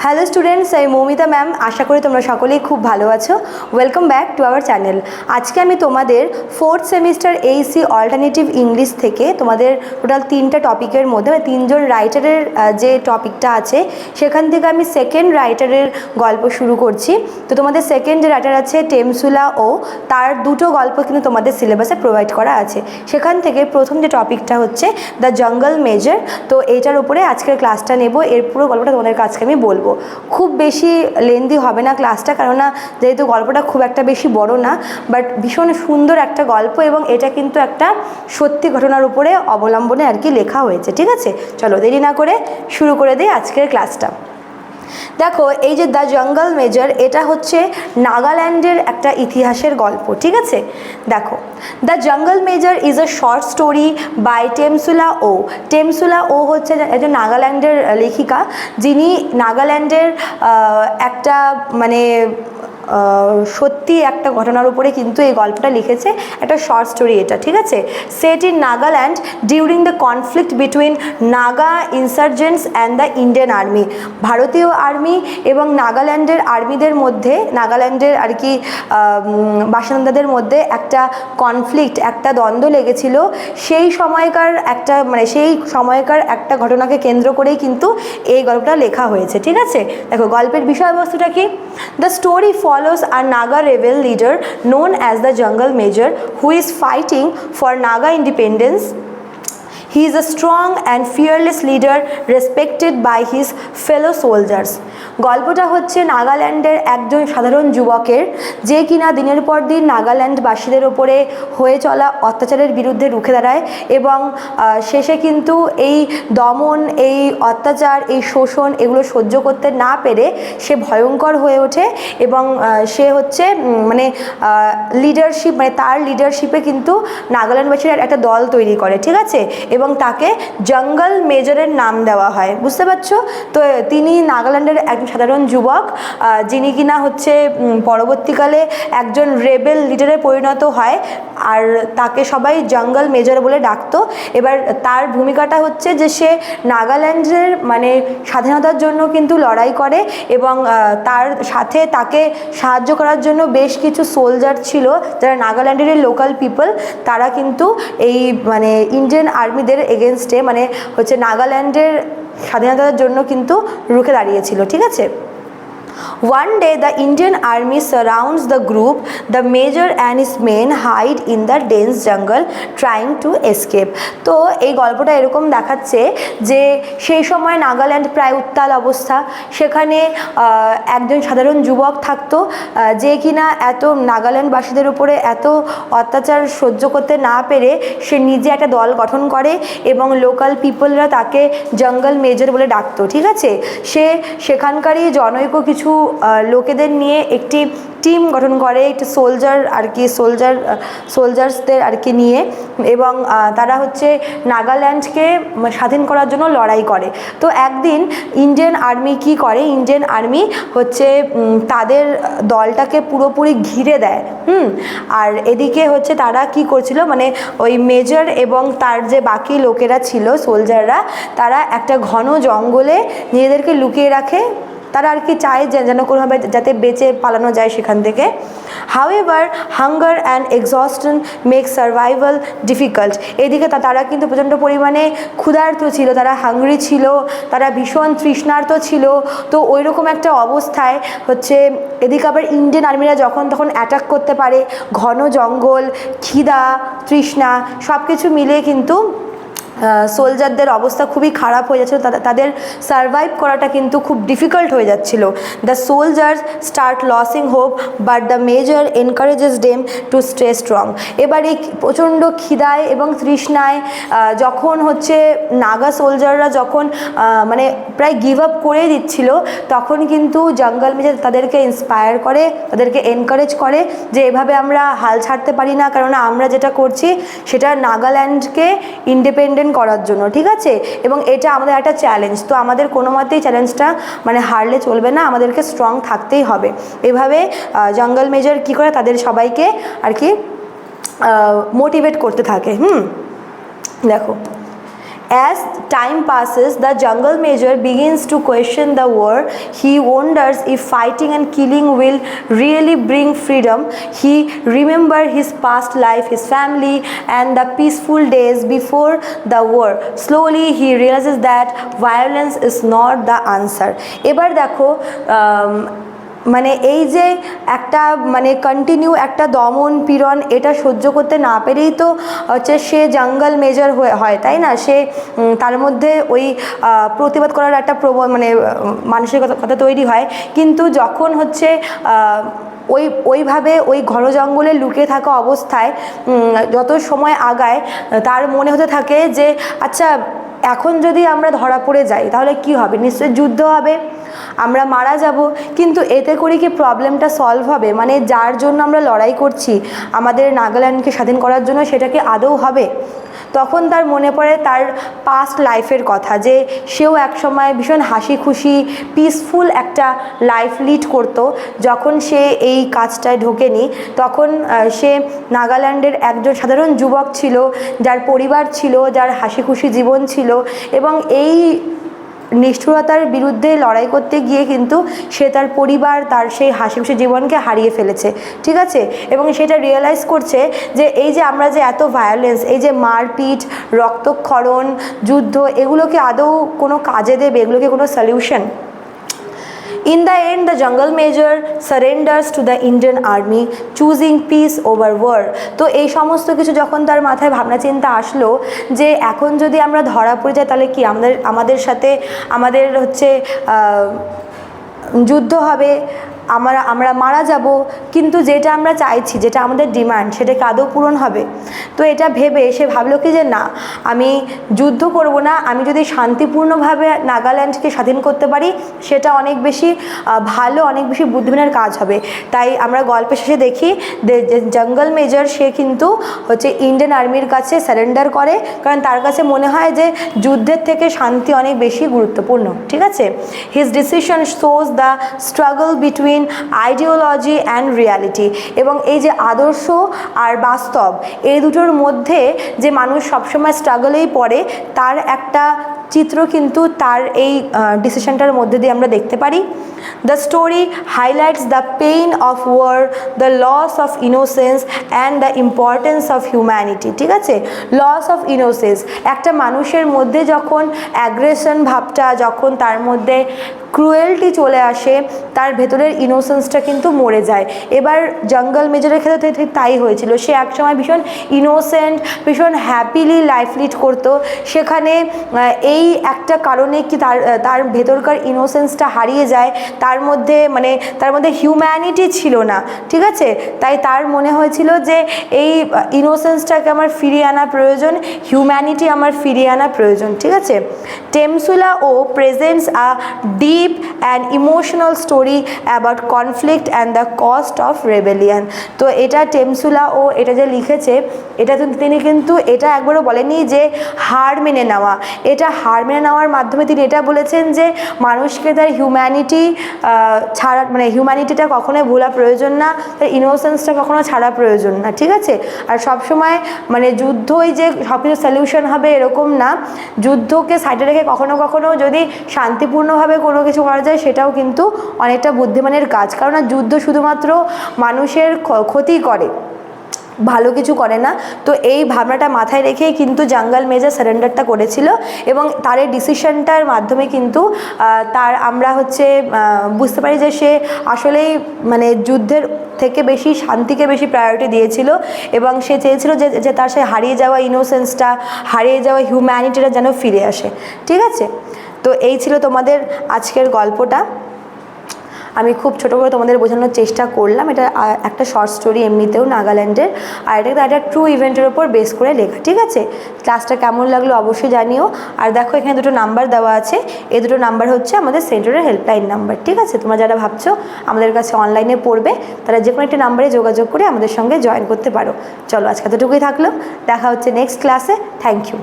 Hello students আমি Moumita ma'am আশা করি তোমরা সকলেই খুব ভালো আছো। Welcome back to our channel আজকে আমি তোমাদের fourth semester AEC alternative English থেকে তোমাদের টোটাল তিনটা টপিকের মধ্যে মানে তিনজন রাইটারের যে টপিকটা আছে, সেখান থেকে আমি সেকেন্ড রাইটারের গল্প শুরু করছি। তো তোমাদের সেকেন্ড যে রাইটার আছে টেমসুলা ও, তার দুটো গল্প কিন্তু তোমাদের সিলেবাসে প্রোভাইড করা আছে। সেখান থেকে প্রথম যে টপিকটা হচ্ছে দ্য জঙ্গল মেজর তো এইটার উপরে আজকের ক্লাসটা নেব। এর পুরো গল্পটা তোমাদের কাছকে আমি বলব। খুব বেশি লেন্দি হবে না ক্লাসটা কেননা যেহেতু গল্পটা খুব একটা বেশি বড় না বাট ভীষণ সুন্দর একটা গল্প এবং এটা কিন্তু একটা সত্যি ঘটনার উপরে অবলম্বনে আর কি লেখা হয়েছে, ঠিক আছে? চলো দেরি না করে শুরু করে দিই আজকের ক্লাসটা দেখো, এই যে দ্য জঙ্গল মেজর, এটা হচ্ছে নাগাল্যান্ডের একটা ইতিহাসের গল্প, ঠিক আছে? দেখো, the jungle major is a short story by Temsula Ao. Temsula Ao হচ্ছে একজন নাগাল্যান্ডের লেখিকা, যিনি নাগাল্যান্ডের একটা মানে সত্যি একটা ঘটনার উপরে কিন্তু এই গল্পটা লিখেছে একটা শর্ট স্টোরি এটা, ঠিক আছে? Set in Nagaland during the conflict between Naga insurgents and the Indian army ভারতীয় আর্মি এবং নাগাল্যান্ডের আর্মিদের মধ্যে নাগাল্যান্ডের আর কি বাসিন্দাদের মধ্যে একটা কনফ্লিক্ট একটা দ্বন্দ্ব লেগেছিল। সেই সময়কার একটা মানে সেই সময়কার একটা ঘটনাকে কেন্দ্র করেই কিন্তু এই গল্পটা লেখা হয়েছে, ঠিক আছে? দেখো, গল্পের বিষয়বস্তুটা কি? The story follows a Naga rebel leader known as the Jungle Major who is fighting for Naga independence. He is a strong and fearless leader respected by his fellow soldiers. গল্পটা হচ্ছে নাগাল্যান্ডের একজন সাধারণ যুবকের, যে কিনা দিনের পর দিন নাগাল্যান্ডবাসীদের ওপরে হয়ে চলা অত্যাচারের বিরুদ্ধে রুখে দাঁড়ায় এবং শেষে কিন্তু এই দমন, এই অত্যাচার, এই শোষণ এগুলো সহ্য করতে না পেরে সে ভয়ঙ্কর হয়ে ওঠে এবং সে হচ্ছে মানে লিডারশিপ মানে তার লিডারশিপে কিন্তু নাগাল্যান্ডবাসীরা একটা দল তৈরি করে, ঠিক আছে এবং তাকে জঙ্গল মেজরের নাম দেওয়া হয়। বুঝতে পারছ? তো তিনি নাগাল্যান্ডের একজন সাধারণ যুবক যিনি কিনা হচ্ছে পরবর্তীকালে একজন রেবেল লিডারে পরিণত হয় আর তাকে সবাই জঙ্গল মেজর বলে ডাকতো। এবার তার ভূমিকাটা হচ্ছে যে সে নাগাল্যান্ডের মানে স্বাধীনতার জন্য কিন্তু লড়াই করে এবং তার সাথে তাকে সাহায্য করার জন্য বেশ কিছু সোলজার ছিল। যারা নাগাল্যান্ডের লোকাল পিপল, তারা কিন্তু এই মানে ইন্ডিয়ান আর্মিদের এগেনস্টে মানে হচ্ছে নাগাল্যান্ডের স্বাধীনতার জন্য কিন্তু রুখে দাঁড়িয়েছিল ঠিক আছে? One day, the Indian army surrounds the group. The major and his men hide in the dense jungle, trying to escape. তো এই গল্পটা এরকম দেখাচ্ছে যে সেই সময় নাগাল্যান্ড প্রায় উত্তাল অবস্থা সেখানে একজন সাধারণ যুবক থাকতো যে কিনা এত নাগাল্যান্ডবাসীদের উপরে এত অত্যাচার সহ্য করতে না পেরে সে নিজে একটা দল গঠন করে এবং লোকাল পিপলরা তাকে জঙ্গল মেজর বলে ডাকতো ঠিক আছে সে সেখানকারই জনৈক কিছু লোকেদের নিয়ে একটি টিম গঠন করে, একটি সোলজার আর কি সোলজার সোলজার্সদের আর কি নিয়ে এবং তারা হচ্ছে নাগাল্যান্ডকে স্বাধীন করার জন্য লড়াই করে। তো একদিন ইন্ডিয়ান আর্মি কি করে? ইন্ডিয়ান আর্মি হচ্ছে তাদের দলটাকে পুরোপুরি ঘিরে দেয়, হুম? আর এদিকে হচ্ছে তারা কি করছিল? মানে ওই মেজর এবং তার যে বাকি লোকেরা ছিল সোলজাররা তারা একটা ঘন জঙ্গলে নিজেদেরকে লুকিয়ে রাখে তারা আর কি চায় যে যেন কোনোভাবে যাতে বেঁচে পালানো যায় সেখান থেকে। However hunger and exhaustion make survival difficult এদিকে তারা কিন্তু প্রচণ্ড পরিমাণে ক্ষুধার্ত ছিল, তারা হাংরি ছিল, তারা ভীষণ তৃষ্ণার্ত ছিল। তো ওই রকম একটা অবস্থায় হচ্ছে এদিকে আবার ইন্ডিয়ান আর্মিরা যখন তখন অ্যাটাক করতে পারে, ঘন জঙ্গল, খিদা, তৃষ্ণা সব কিছু মিলিয়ে কিন্তু সোলজারদের অবস্থা খুবই খারাপ হয়ে যাচ্ছিল। তাদের- সারভাইভ করাটা কিন্তু খুব ডিফিকাল্ট হয়ে যাচ্ছিল। The soldiers start losing hope but the major encourages them to stay strong এবার এই প্রচণ্ড খিদায় এবং তৃষ্ণায় যখন হচ্ছে নাগা সোলজাররা যখন মানে প্রায় গিভ আপ করে দিচ্ছিল, তখন কিন্তু জঙ্গল মেজর তাদেরকে ইন্সপায়ার করে, তাদেরকে এনকারেজ করে যে এভাবে আমরা হাল ছাড়তে পারি না কারণ আমরা যেটা করছি সেটা নাগাল্যান্ডকে ইন্ডিপেন্ডেন্ট করার জন্য, ঠিক আছে? এবং এটা আমাদের একটা চ্যালেঞ্জ তো আমাদের কোনো মতেই চ্যালেঞ্জটা মানে হারলে চলবে না, আমাদেরকে স্ট্রং থাকতেই হবে। এভাবে জঙ্গল মেজর কি করে? তাদের সবাইকে আর কি মোটিভেট করতে থাকে। হুম? দেখো। As time passes, the jungle major begins to question the war. He wonders if fighting and killing will really bring freedom. He remembers his past life, his family, and the peaceful days before the war. Slowly, he realizes that violence is not the answer. এবার দেখো আম, মানে এই যে একটা মানে continue একটা দমন পীড়ন এটা সহ্য করতে না পেরেই তো হচ্ছে সে জঙ্গল মেজর হয়ে তাই না? সে তার মধ্যে ওই প্রতিবাদ করার একটা প্রব মানে মানসিকতা তৈরি হয়। কিন্তু যখন হচ্ছে ওই, ওইভাবে ওই ঘন জঙ্গলে লুকিয়ে থাকা অবস্থায় যত সময় আগায়, তার মনে হতে থাকে যে আচ্ছা এখন যদি আমরা ধরা পড়ে যাই, তাহলে কি হবে? নিশ্চয়ই যুদ্ধ হবে, আমরা মারা যাব। কিন্তু এতে করে কি প্রবলেমটা সলভ হবে? মানে যার জন্য আমরা লড়াই করছি, আমাদের নাগাল্যান্ডকে স্বাধীন করার জন্য সেটা কি আদৌ হবে? তখন তার মনে পড়ে তার পাস্ট লাইফের কথা, যে সেও একসময় ভীষণ হাসি খুশি পিসফুল একটা লাইফ লিড করতো। যখন সে এই কাজটায় ঢোকেনি, তখন সে নাগাল্যান্ডের একজন সাধারণ যুবক ছিল, যার পরিবার ছিল, যার হাসি খুশি জীবন ছিল। এবং এই নিষ্ঠুরতার বিরুদ্ধে লড়াই করতে গিয়ে কিন্তু সে তার পরিবার, তার সেই হাসি খুশি জীবনকে হারিয়ে ফেলেছে। ঠিক আছে? এবং সেটা রিয়েলাইজ করছে যে এই যে আমরা যে এত ভায়োলেন্স এই যে মারপিট, রক্তক্ষরণ, যুদ্ধ, এগুলোকে আদৌ কোনো কাজে দেবে? এগুলোকে কোনো solution In the end, the jungle major surrenders to the Indian army, choosing peace over war. তো এই সমস্ত কিছু যখন তার মাথায় ভাবনা চিন্তা আসলো যে এখন যদি আমরা ধরা পড়ে যাই তাহলে কি আমাদের আমাদের সাথে আমাদের হচ্ছে যুদ্ধ হবে আমরা আমরা মারা যাব, কিন্তু যেটা আমরা চাইছি, যেটা আমাদের ডিমান্ড সেটা আদৌ পূরণ হবে। তো এটা ভেবে সে ভাবলো কি যে না, আমি যুদ্ধ করব না, আমি যদি শান্তিপূর্ণভাবে নাগাল্যান্ডকে স্বাধীন করতে পারি, সেটা অনেক বেশি ভালো, অনেক বেশি বুদ্ধিমানের কাজ হবে। তাই আমরা গল্পের শেষে দেখি জঙ্গল মেজর সে কিন্তু হচ্ছে ইন্ডিয়ান আর্মির কাছে স্যারেন্ডার করে, কারণ তার কাছে মনে হয় যে যুদ্ধের থেকে শান্তি অনেক বেশি গুরুত্বপূর্ণ, ঠিক আছে? His decision shows the struggle between ideology and reality এবং এই যে আদর্শ আর বাস্তব, এই দুটোর মধ্যে যে মানুষ সবসময় স্ট্রাগলেই পড়ে, তার একটা চিত্র কিন্তু তার এই ডিসিশনটার মধ্যে দিয়ে আমরা দেখতে পারি। The story highlights the pain of war the loss of innocence and the importance of humanity ঠিক আছে? লস অফ ইনোসেন্স একটা মানুষের মধ্যে যখন অ্যাগ্রেশন ভাবটা, যখন তার মধ্যে ক্রুয়েলটি চলে আসে, তার ভেতরের ইনোসেন্সটা কিন্তু মরে যায়। এবার জঙ্গল মেজরের ক্ষেত্রে ঠিক তাই হয়েছিল। সে একসময় ভীষণ ইনোসেন্ট ভীষণ হ্যাপিলি লাইফ লিড করতো। সেখানে এই একটা কারণে কি তার তার ভেতরকার ইনোসেন্সটা হারিয়ে যায়, তার মধ্যে মানে তার মধ্যে হিউম্যানিটি ছিল না, ঠিক আছে? তাই তার মনে হয়েছিল যে এই ইনোসেন্সটাকে আমার ফিরিয়ে আনা প্রয়োজন হিউম্যানিটি আমার ফিরিয়ে আনা প্রয়োজন, ঠিক আছে? Temsula Ao presents a deep and emotional story about conflict and the cost of rebellion তো এটা টেমসুলা ও এটা যে লিখেছে, এটা তিনি কিন্তু এটা একবারও বলেনি যে হার মেনে নেওয়া। এটা হার মেনে নেওয়ার মাধ্যমে তিনি এটা বলেছেন যে মানুষকে তার হিউম্যানিটি ছাড়া মানে হিউম্যানিটিটা কখনোই ভোলা প্রয়োজন না, তার ইনোসেন্সটা কখনো ছাড়া প্রয়োজন না, ঠিক আছে? আর সবসময় মানে যুদ্ধই যে সব কিছু সলিউশন হবে এরকম না। যুদ্ধকে সাইডে রেখে কখনো কখনো যদি শান্তিপূর্ণভাবে কোনো কিছু করা যায় সেটাও কিন্তু অনেকটা বুদ্ধিমানের কাজ। কারণ যুদ্ধ শুধুমাত্র মানুষের ক্ষ- ক্ষতি করে, ভালো কিছু করে না। তো এই ভাবনাটা মাথায় রেখেই কিন্তু জাঙ্গাল মেজর সারেন্ডারটা করেছিল এবং তার এই ডিসিশনটার মাধ্যমে কিন্তু তার আমরা হচ্ছে বুঝতে পারি যে সে আসলেই মানে যুদ্ধের থেকে বেশি শান্তিকে বেশি প্রায়োরিটি দিয়েছিল এবং সে চেয়েছিল যে তার সে হারিয়ে যাওয়া ইনোসেন্সটা হারিয়ে যাওয়া হিউম্যানিটিটা যেন ফিরে আসে। ঠিক আছে? তো এই ছিল তোমাদের আজকের গল্পটা। আমি খুব ছোটো করে তোমাদের বোঝানোর চেষ্টা করলাম। এটা একটা শর্ট স্টোরি এমনিতেও নাগাল্যান্ডের। আর এটা একটা ট্রু ইভেন্টের ওপর বেস করে লেখা, ঠিক আছে? ক্লাসটা কেমন লাগল অবশ্যই জানিও। আর দেখো, এখানে দুটো নাম্বার দেওয়া আছে। এই দুটো নাম্বার হচ্ছে আমাদের সেন্টারের হেল্পলাইন নাম্বার ঠিক আছে? তোমরা যারা ভাবছ আমাদের কাছে অনলাইনে পড়বে, তারা যে কোনো একটা নাম্বারে যোগাযোগ করে আমাদের সঙ্গে জয়েন করতে পারো। চলো, আজকে এতটুকুই থাকল। দেখা হচ্ছে নেক্সট ক্লাসে থ্যাংক ইউ